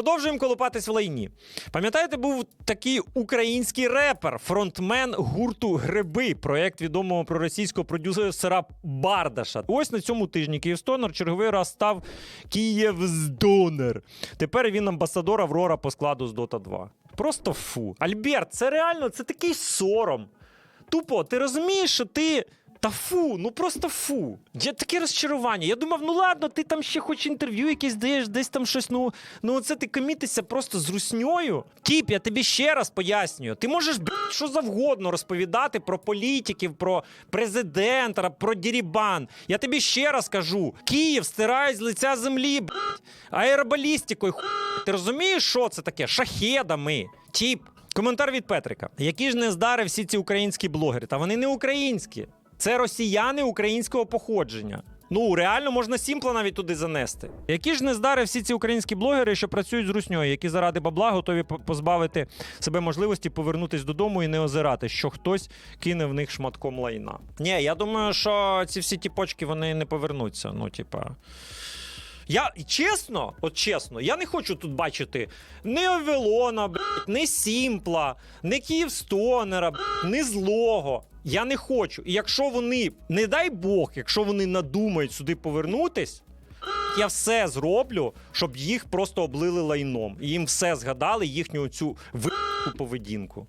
Продовжуємо колупатись в лайні. Пам'ятаєте, був такий український репер, фронтмен гурту Гриби, проєкт відомого проросійського продюсера Бардаша. Ось на цьому тижні Київстонер черговий раз став Київздонер. Тепер він амбасадор Аврора по складу з Dota 2. Просто фу. Альберт, це реально це такий сором. Тупо, ти розумієш, що ти. Та фу, ну просто фу. Я таке розчарування. Я думав, ну ладно, ти там ще хоч інтерв'ю якесь даєш, десь там щось. Ну, ну це ти комітися просто з русньою. Тіп, я тобі ще раз пояснюю. Ти можеш б, що завгодно розповідати про політиків, про президента, про дірібан. Я тобі ще раз кажу: Київ стирає з лиця землі, аеробалістикою. Ху... Ти розумієш, що це таке? Шахедами. Тіп. Коментар від Петрика. Які ж не здари всі ці українські блогери? Та вони не українські. Це росіяни українського походження. Ну, реально можна сімпла навіть туди занести. Які ж не здари всі ці українські блогери, що працюють з русньою, які заради бабла готові позбавити себе можливості повернутись додому і не озирати, що хтось кине в них шматком лайна. Ні, я думаю, що ці всі тіпочки вони не повернуться. Ну, типа. Я чесно, от чесно, я не хочу тут бачити ні Овелона, блядь, ні Сімпла, ні Київстонера, блядь, ні злого. Я не хочу. І якщо вони, не дай Бог, якщо вони надумають сюди повернутись, я все зроблю, щоб їх просто облили лайном. І їм все згадали, їхню цю ви поведінку.